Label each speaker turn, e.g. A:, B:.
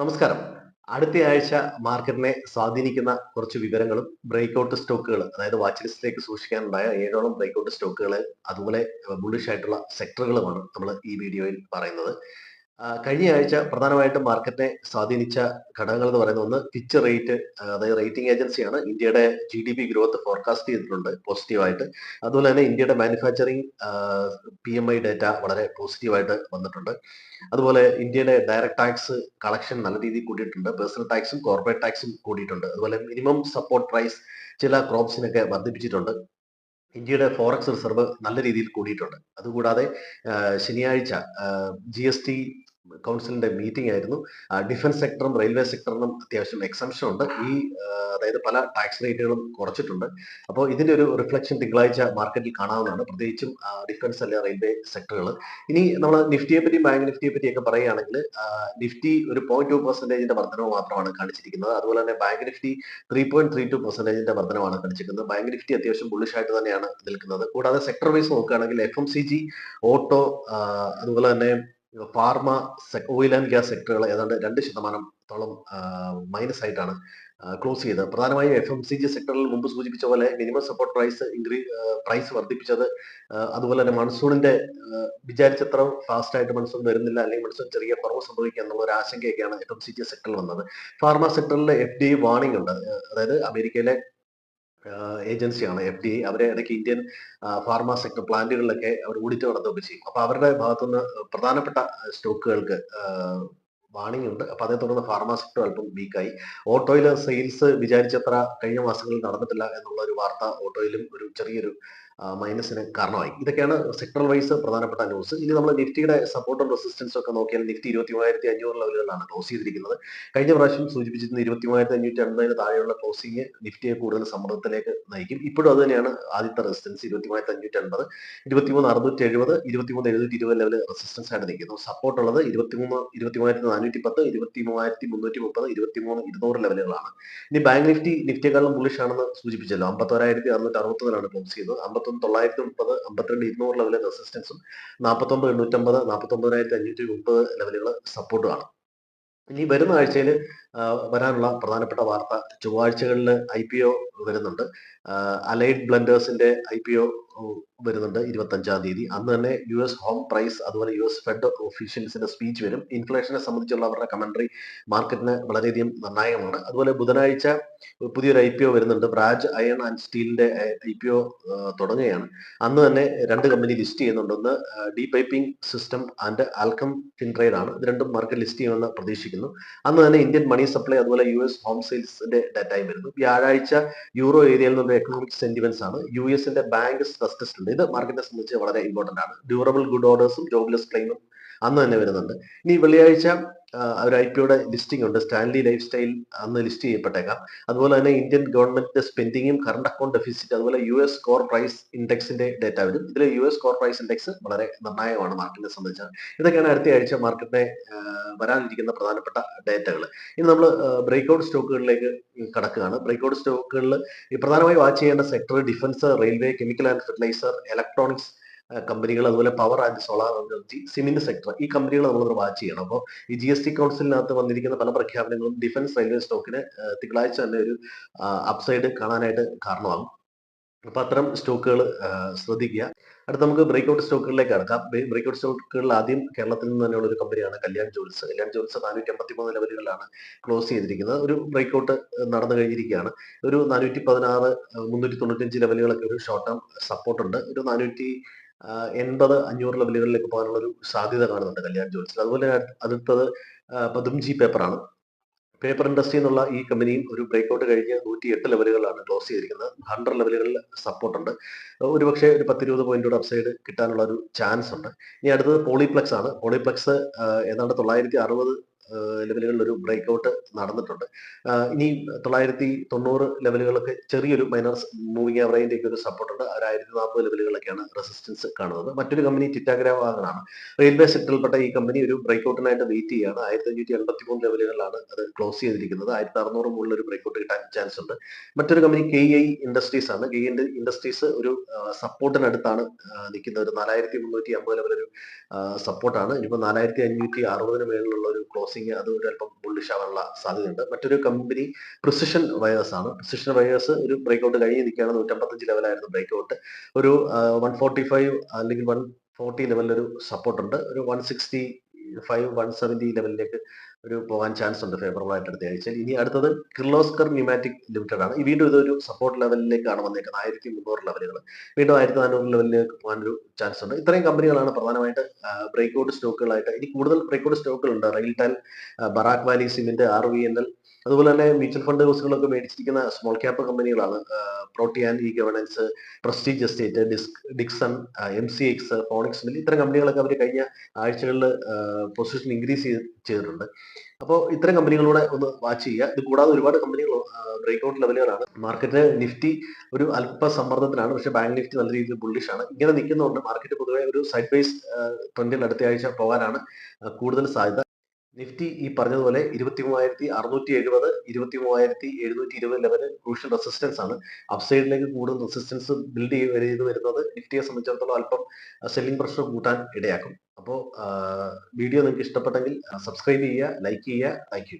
A: നമസ്കാരം. അടുത്ത ആഴ്ച മാർക്കറ്റിനെ സ്വാധീനിക്കുന്ന കുറച്ച് വിവരങ്ങളും ബ്രേക്ക്ഔട്ട് സ്റ്റോക്കുകൾ അതായത് വാച്ച് ലിസ്റ്റിലേക്ക് സൂക്ഷിക്കാനുണ്ടായ ഏഴോളം ബ്രേക്ക്ഔട്ട് സ്റ്റോക്കുകൾ അതുപോലെ ബുള്ളിഷ് ആയിട്ടുള്ള സെക്ടറുകളുമാണ് നമ്മൾ ഈ വീഡിയോയിൽ പറയുന്നത്. കഴിഞ്ഞ ആഴ്ച പ്രധാനമായിട്ടും മാർക്കറ്റിനെ സ്വാധീനിച്ച ഘടകങ്ങൾ എന്ന് പറയുന്ന ഒന്ന് ഫിച്ച് റേറ്റ് അതായത് റേറ്റിംഗ് ഏജൻസിയാണ് ഇന്ത്യയുടെ G D P growth forecast ചെയ്തിട്ടുണ്ട് പോസിറ്റീവായിട്ട് അതുപോലെ തന്നെ ഇന്ത്യയുടെ manufacturing P M I data വളരെ പോസിറ്റീവായിട്ട് വന്നിട്ടുണ്ട്. അതുപോലെ ഇന്ത്യയുടെ ഡയറക്ട് ടാക്സ് കളക്ഷൻ നല്ല രീതിയിൽ കൂടിയിട്ടുണ്ട്. പേഴ്സണൽ ടാക്സും കോർപ്പറേറ്റ് ടാക്സും കൂടിയിട്ടുണ്ട്. അതുപോലെ മിനിമം സപ്പോർട്ട് പ്രൈസ് ചില ക്രോപ്സിനൊക്കെ വർദ്ധിപ്പിച്ചിട്ടുണ്ട്. ഇന്ത്യയുടെ ഫോറക്സ് റിസർവ് നല്ല രീതിയിൽ കൂടിയിട്ടുണ്ട്. അതുകൂടാതെ ശനിയാഴ്ച ജി എസ് ടി കൗൺസിലിന്റെ മീറ്റിംഗ് ആയിരുന്നു. ഡിഫൻസ് സെക്ടറും റെയിൽവേ സെക്ടറിനും അത്യാവശ്യം എക്സംഷൻ ഉണ്ട്. ഈ അതായത് പല ടാക്സ് റേറ്റുകളും കുറച്ചിട്ടുണ്ട്. അപ്പോൾ ഇതിന്റെ ഒരു റിഫ്ലക്ഷൻ തിങ്കളാഴ്ച മാർക്കറ്റിൽ കാണാവുന്നതാണ്. പ്രത്യേകിച്ചും ഡിഫൻസ് അല്ലെ റെയിൽവേ സെക്ടറുകൾ ഇനി നമ്മൾ നിഫ്റ്റിയെ പറ്റി ബാങ്ക് നിഫ്റ്റിയെ പറ്റിയൊക്കെ പറയുകയാണെങ്കിൽ നിഫ്റ്റി ഒരു പോയിന്റ് ടു പെർസെന്റേജിന്റെ വർധനവ് മാത്രമാണ് കാണിച്ചിരിക്കുന്നത്. അതുപോലെ തന്നെ bank Nifty three point three two പെർസെന്റേജിന്റെ വർധനമാണ് കാണിച്ചിരിക്കുന്നത്. ബാങ്ക് നിഫ്റ്റി അത്യാവശ്യം ബുള്ളിഷ് ആയിട്ട് തന്നെയാണ് നിൽക്കുന്നത്. കൂടാതെ സെക്ടർ വൈസ് നോക്കുകയാണെങ്കിൽ F M C G auto അതുപോലെ തന്നെ ഫാർമ ഓയിൽ ആൻഡ് ഗ്യാസ് സെക്ടറുകൾ ഏതാണ്ട് രണ്ട് ശതമാനത്തോളം മൈനസ് ആയിട്ടാണ് ക്ലോസ് ചെയ്തത്. പ്രധാനമായും എഫ് എം സി ജി സെക്ടറിൽ മുമ്പ് സൂചിപ്പിച്ച പോലെ മിനിമം സപ്പോർട്ട് പ്രൈസ് ഇൻക്രീ പ്രൈസ് വർദ്ധിപ്പിച്ചത് അതുപോലെ തന്നെ മൺസൂണിന്റെ വിചാരിച്ചത്ര ഫാസ്റ്റ് ആയിട്ട് മൺസൂൺ വരുന്നില്ല അല്ലെങ്കിൽ മൺസൂൺ ചെറിയ കുറവ് സംഭവിക്കുക എന്നുള്ള ഒരു ആശങ്കയൊക്കെയാണ് എഫ് എം സി ജി സെക്ടറിൽ വന്നത്. ഫാർമ സെക്ടറിൽ എഫ് ഡി വാണിംഗ് ഉണ്ട്. അതായത് അമേരിക്കയിലെ ഏജൻസിയാണ് എഫ് ഡി അവരെ ഇടയ്ക്ക് ഇന്ത്യൻ ഫാർമ സെക്ടർ പ്ലാന്റുകളിലൊക്കെ അവർ ഓഡിറ്റ് നടത്തുകയൊക്കെ ചെയ്യും. അപ്പൊ അവരുടെ ഭാഗത്തുനിന്ന് പ്രധാനപ്പെട്ട സ്റ്റോക്കുകൾക്ക് വാണിംഗ് ഉണ്ട്. അപ്പൊ അതേ തുടർന്ന് ഫാർമ സെക്ടർ അല്പം വീക്കായി ഓട്ടോയിലെ സെയിൽസ് വിചാരിച്ചത്ര കഴിഞ്ഞ മാസങ്ങളിൽ നടന്നിട്ടില്ല എന്നുള്ള ഒരു വാർത്ത ഓട്ടോയിലും ഒരു ചെറിയൊരു മൈനസിന് കാരണമായി. ഇതൊക്കെയാണ് സെക്ടർ വൈസ് പ്രധാനപ്പെട്ട ന്യൂസ് ഇനി നമ്മൾ നിഫ്റ്റിയുടെ സപ്പോർട്ടും റെസിസ്റ്റൻസും ഒക്കെ നോക്കിയാൽ നിഫ്റ്റി ഇരുപത്തി മൂവായിരത്തി അഞ്ഞൂറ് ലെവലുകളിലാണ് ക്ലോസ് ചെയ്തിരിക്കുന്നത്. കഴിഞ്ഞ പ്രാവശ്യം സൂചിപ്പിച്ചിരുന്ന ഇരുപത്തി മൂവായിരത്തി അഞ്ഞൂറ്റി അൻപതിന് താഴെയുള്ള ക്ലോസിംഗ് നിഫ്റ്റിയെ കൂടുതൽ സമ്മർദ്ദത്തിലേക്ക് നയിക്കും. ഇപ്പോഴും അത് തന്നെയാണ് ആദ്യത്തെ റെസിസ്റ്റൻസ് ഇരുപത്തി മൂവായിരത്തി അഞ്ഞൂറ്റി അൻപത് ഇരുപത്തിമൂന്ന് അറുന്നൂറ്റി എഴുപത് ഇരുപത്തി മൂന്ന് എഴുന്നൂറ്റി ഇരുപത് ലെവൽ റെസിസ്റ്റൻസ് ആയിട്ട് നിൽക്കുന്നു. സപ്പോർട്ട് ഉള്ളത് ഇരുപത്തി മൂന്ന് ഇരുപത്തി മൂവായിരത്തി നാനൂറ്റി പത്ത് ഇരുപത്തി മൂവായിരത്തി മുന്നൂറ്റി മുപ്പത് ഇരുപത്തി മൂന്ന് ഇരുന്നൂറ് ലെവലുകളാണ് ഇനി ബാങ്ക് നിഫ്റ്റി നിഫ്റ്റിയെക്കാളും ബുള്ളിഷ് ആണെന്ന് സൂചിപ്പിച്ചല്ലോ. അമ്പത്തോരായിരത്തി അറുന്നൂറ്റി അറുപത്തൊന്നിലാണ് ക്ലോസ് ചെയ്തത് അമ്പത്തൊന്ന് തൊള്ളായിരത്തി മുപ്പത് അമ്പത്തിരണ്ട് ഇരുന്നൂറ് ലെവലിൽ റെസിസ്റ്റൻസും നാൽപ്പത്തൊമ്പത് എണ്ണൂറ്റമ്പത് നാൽപ്പത്തൊമ്പതിനായിരത്തി അഞ്ഞൂറ്റി മുപ്പത് ലെവലുകൾ സപ്പോർട്ടുമാണ് ഇനി വരുന്ന ആഴ്ചയിൽ വരാനുള്ള പ്രധാനപ്പെട്ട വാർത്ത ചൊവ്വാഴ്ചകളിൽ ഐ പി ഒ വരുന്നുണ്ട്. അലൈഡ് ബ്ലൻഡേഴ്സിന്റെ ഐ പി ഒ വരുന്നുണ്ട് ഇരുപത്തഞ്ചാം തീയതി. അന്ന് തന്നെ യു എസ് ഹോം പ്രൈസ് അതുപോലെ യു എസ് ഫെഡ് ഒഫീഷ്യൽസിന്റെ സ്പീച്ച് വരും. ഇൻഫ്ലേഷനെ സംബന്ധിച്ചുള്ള അവരുടെ കമന്ററി മാർക്കറ്റിന് വളരെയധികം നിർണായകമാണ്. അതുപോലെ ബുധനാഴ്ച പുതിയൊരു ഐ പി ഒ വരുന്നുണ്ട്. ബ്രാജ് അയൺ ആൻഡ് സ്റ്റീലിന്റെ ഐ പി ഒ തുടങ്ങുകയാണ്. അന്ന് തന്നെ രണ്ട് കമ്പനി ലിസ്റ്റ് ചെയ്യുന്നുണ്ട്. ഒന്ന് D piping system and Alkem Fintrade ആണ്. ഇത് രണ്ടും മാർക്കറ്റ് ലിസ്റ്റ് ചെയ്യുമെന്ന് പ്രതീക്ഷിക്കുന്നു. അന്ന് തന്നെ ഇന്ത്യൻ മണി സപ്ലൈ അതുപോലെ യു എസ് ഹോം സെയിൽസിന്റെ ഡാറ്റയും വരുന്നു. വ്യാഴാഴ്ച യൂറോ ഏരിയയിൽ നിന്നുള്ള എക്കണോമിക് സെന്റിമെന്റ്സ് ആണ്. യു എസിന്റെ ബാങ്ക് സ്ട്രെസ് ടെസ്റ്റ് ഉണ്ട്. ഇത് മാർക്കറ്റിനെ സംബന്ധിച്ച് വളരെ ഇമ്പോർട്ടന്റ് ആണ്. ഡ്യൂറബിൾ ഗുഡ് ഓർഡേഴ്സും ജോബ്ലെസ് ക്ലെയിമും അന്ന് തന്നെ വരുന്നുണ്ട്. ഇനി വെള്ളിയാഴ്ച ഒരു ഐ പിയുടെ ലിസ്റ്റിംഗ് ഉണ്ട്. സ്റ്റാൻലി ലൈഫ് സ്റ്റൈൽ അന്ന് ലിസ്റ്റ് ചെയ്യപ്പെട്ടേക്കാം. അതുപോലെ തന്നെ ഇന്ത്യൻ ഗവൺമെന്റിന്റെ സ്പെൻഡിങ്ങും കറണ്ട് അക്കൗണ്ട് ഡെഫിസിറ്റ് അതുപോലെ യു എസ് കോർ പ്രൈസ് ഇൻഡെക്സിന്റെ ഡേറ്റ വരും ഇതിൽ U S core price index വളരെ നിർണായകമാണ് മാർക്കറ്റിനെ സംബന്ധിച്ച് ഇതൊക്കെയാണ് അടുത്ത ആഴ്ച മാർക്കറ്റിനെ വരാനിരിക്കുന്ന പ്രധാനപ്പെട്ട ഡേറ്റകൾ ഇനി നമ്മൾ ബ്രേക്ക്ഔട്ട് സ്റ്റോക്കുകളിലേക്ക് കടക്കുകയാണ്. ബ്രേക്ക്ഔട്ട് സ്റ്റോക്കുകളിൽ പ്രധാനമായി വാച്ച് ചെയ്യേണ്ട sector defence railway chemical and fertiliser electronics കമ്പനികൾ അതുപോലെ power and solar energy cement sector ഈ കമ്പനികൾ നമ്മൾ വാച്ച് ചെയ്യണം. അപ്പോൾ ഈ ജി എസ് ടി കൗൺസിലിനകത്ത് വന്നിരിക്കുന്ന പല പ്രഖ്യാപനങ്ങളും ഡിഫൻസ് റെയിൽവേ സ്റ്റോക്കിന് തിങ്കളാഴ്ച തന്നെ ഒരു അപ്സൈഡ് കാണാനായിട്ട് കാരണമാകും. അപ്പൊ അത്തരം സ്റ്റോക്കുകൾ ശ്രദ്ധിക്കുക. അടുത്ത നമുക്ക് ബ്രേക്ക്ഔട്ട് സ്റ്റോക്കുകളിലേക്ക് കടക്കാം. ബ്രേക്ക്ഔട്ട് സ്റ്റോക്കുകളിൽ ആദ്യം കേരളത്തിൽ നിന്ന് തന്നെയുള്ള ഒരു കമ്പനിയാണ് കല്യാൺ ജോൽസ് കല്യാൺ ജോൽസ് നാനൂറ്റി അമ്പത്തി മൂന്ന് ലെവലുകളിലാണ് ക്ലോസ് ചെയ്തിരിക്കുന്നത്. ഒരു ബ്രേക്ക്ഔട്ട് നടന്നു കഴിഞ്ഞിരിക്കുകയാണ്. ഒരു നാനൂറ്റി പതിനാറ് മുന്നൂറ്റി തൊണ്ണൂറ്റഞ്ച് ലെവലുകളൊക്കെ ഒരു ഷോർട്ട് ടേം സപ്പോർട്ട് ഉണ്ട്. ഒരു നാനൂറ്റി എൺപത് അഞ്ഞൂറ് ലെവലുകളിലേക്ക് പോകാനുള്ള ഒരു സാധ്യത കാണുന്നുണ്ട് കല്യാൺ ജോൽസിൽ അതുപോലെ അടുത്തത് പതുംജി പേപ്പറാണ്. പേപ്പർ ഇൻഡസ്ട്രി എന്നുള്ള ഈ കമ്പനിയും ഒരു ബ്രേക്ക്ഔട്ട് കഴിഞ്ഞ് നൂറ്റി എട്ട് ലെവലുകളിലാണ് ക്ലോസ് ചെയ്തിരിക്കുന്നത്. ഹൺഡ്രഡ് ലെവലുകളിൽ സപ്പോർട്ട് ഉണ്ട് ഒരുപക്ഷെ ഒരു പത്തിരുപത് പോയിന്റോട് അപ്സൈഡ് കിട്ടാനുള്ള ഒരു ചാൻസ് ഉണ്ട് ഇനി അടുത്തത് പോളിപ്ലക്സ് ആണ് പോളിപ്ലക്സ് ഏതാണ്ട് തൊള്ളായിരത്തി അറുപത് ലെവലുകളിൽ ഒരു ബ്രേക്ക് ഔട്ട് നടന്നിട്ടുണ്ട് ഇനി തൊള്ളായിരത്തി തൊണ്ണൂറ് ലെവലുകളൊക്കെ ചെറിയൊരു മൈനർ മൂവിംഗ് ആവറേജിന്റെ ഒക്കെ ഒരു സപ്പോർട്ട് ഉണ്ട്. ഒരു ആയിരത്തി നാൽപ്പത് ലെവലുകളൊക്കെയാണ് റെസിസ്റ്റൻസ് കാണുന്നത്. മറ്റൊരു കമ്പനി ടിറ്റാഗ്ര വാഗണാണ് റെയിൽവേ സെക്ടറിൽപ്പെട്ട ഈ കമ്പനി ഒരു ബ്രേക്ക് ഔട്ടിനായിട്ട് വെയിറ്റ് ചെയ്യുകയാണ് ആയിരത്തി അഞ്ഞൂറ്റി എൺപത്തി മൂന്ന് ലെവലുകളിലാണ് അത് ക്ലോസ് ചെയ്തിരിക്കുന്നത്. ആയിരത്തി അറുന്നൂറ് മുകളിൽ ഒരു ബ്രേക്ക് ഔട്ട് കിട്ടാൻ ചാൻസ് ഉണ്ട്. മറ്റൊരു കമ്പനി കെ ഐ ഇൻഡസ്ട്രീസ് ആണ്. കെ ഐ ഇൻഡസ്ട്രീസ് ഒരു സപ്പോർട്ടിനടുത്താണ് നിൽക്കുന്നത്. ഒരു നാലായിരത്തി മുന്നൂറ്റി അമ്പത് ലെവലൊരു സപ്പോർട്ടാണ് ഇനിയിപ്പോൾ നാലായിരത്തി അഞ്ഞൂറ്റി അറുപതിന് മേളിലുള്ള ഒരു ക്ലോസിംഗ് പ്രോമിസിങ് അത് ഒരു അല്പം ബുള്ളിഷ് ആവാനുള്ള സാധ്യതയുണ്ട്. മറ്റൊരു കമ്പനി പ്രിസിഷൻ വയേഴ്സ് ആണ്. പ്രിസിഷൻ വയേഴ്സ് ഒരു ബ്രേക്ക് ഔട്ട് കഴിഞ്ഞ് നിൽക്കുകയാണ്. നൂറ്റമ്പത്തഞ്ച് ലെവലായിരുന്നു ബ്രേക്ക് ഔട്ട് ഒരു വൺ ഫോർട്ടി ഫൈവ് അല്ലെങ്കിൽ വൺ ഫോർട്ടി ഒരു സപ്പോർട്ട് ഉണ്ട്. ഒരു one sixty five one seventy ലെവലിലേക്ക് ഒരു പോകാൻ ചാൻസ് ഉണ്ട് ഫേവറബിൾ ആയിട്ട് അടുത്ത ആഴ്ചയിൽ ഇനി അടുത്തത് കിർലോസ്കർ ന്യൂമാറ്റിക് ലിമിറ്റഡ് ആണ്. വീണ്ടും ഇതൊരു സപ്പോർട്ട് ലെവലിലേക്കാണ് വന്നേക്കുന്നത്. ആയിരത്തി മുന്നൂറ് ലെവലുകൾ വീണ്ടും ആയിരത്തി നാനൂറ് ലെവലിലേക്ക് പോകാൻ ഒരു ചാൻസ് ഉണ്ട്. ഇത്രയും കമ്പനികളാണ് പ്രധാനമായിട്ട് ബ്രേക്ക്ഔട്ട് സ്റ്റോക്കുകളായിട്ട് ഇനി കൂടുതൽ breakout സ്റ്റോക്കുകളുണ്ട് RailTel Barak valley cement R V N L അതുപോലെ തന്നെ മ്യൂച്വൽ ഫണ്ട് ഹൗസുകളൊക്കെ മേടിച്ചിരിക്കുന്ന സ്മോൾ ക്യാപ്പ് കമ്പനികളാണ് Protean e governance Prestige estate disk Dixon M C X Phoenix mill ഇത്തരം കമ്പനികളൊക്കെ അവർ കഴിഞ്ഞ ആഴ്ചകളിൽ പൊസിഷൻ ഇൻക്രീസ് ചെയ്തിട്ടുണ്ട്. അപ്പോൾ ഇത്തരം കമ്പനികളൂടെ ഒന്ന് വാച്ച് ചെയ്യുക. ഇത് കൂടാതെ ഒരുപാട് കമ്പനികൾ ബ്രേക്ക്ഔട്ട് ലെവലുകളാണ് മാർക്കറ്റ് നിഫ്റ്റി ഒരു അല്പ സമ്മർദ്ദത്തിലാണ് പക്ഷേ ബാങ്ക് നിഫ്റ്റി നല്ല രീതിയിൽ ബുള്ളിഷ് ആണ്. ഇങ്ങനെ നിൽക്കുന്നതുകൊണ്ട് മാർക്കറ്റ് പൊതുവെ ഒരു സൈഡ് വൈസ് ട്രെൻഡിൽ അടുത്ത ആഴ്ച പോകാനാണ് കൂടുതൽ സാധ്യത. നിഫ്റ്റി ഈ പറഞ്ഞതുപോലെ ഇരുപത്തി മൂവായിരത്തി അറുന്നൂറ്റി എഴുപത് ഇരുപത്തി മൂവായിരത്തി എഴുന്നൂറ്റി ഇരുപത് ലെവൽ ക്രൂഷ്യൽ റെസിസ്റ്റൻസ് ആണ്. അപ്സൈഡിലേക്ക് കൂടുതൽ റെസിസ്റ്റൻസ് ബിൽഡ് ചെയ്ത് വരുന്നത് നിഫ്റ്റിയെ സംബന്ധിച്ചിടത്തോളം അല്പം സെല്ലിംഗ് പ്രഷർ കൂട്ടാൻ ഇടയാക്കും. അപ്പോൾ വീഡിയോ നിങ്ങൾക്ക് ഇഷ്ടപ്പെട്ടെങ്കിൽ സബ്സ്ക്രൈബ് ചെയ്യുക ലൈക്ക് ചെയ്യുക. താങ്ക്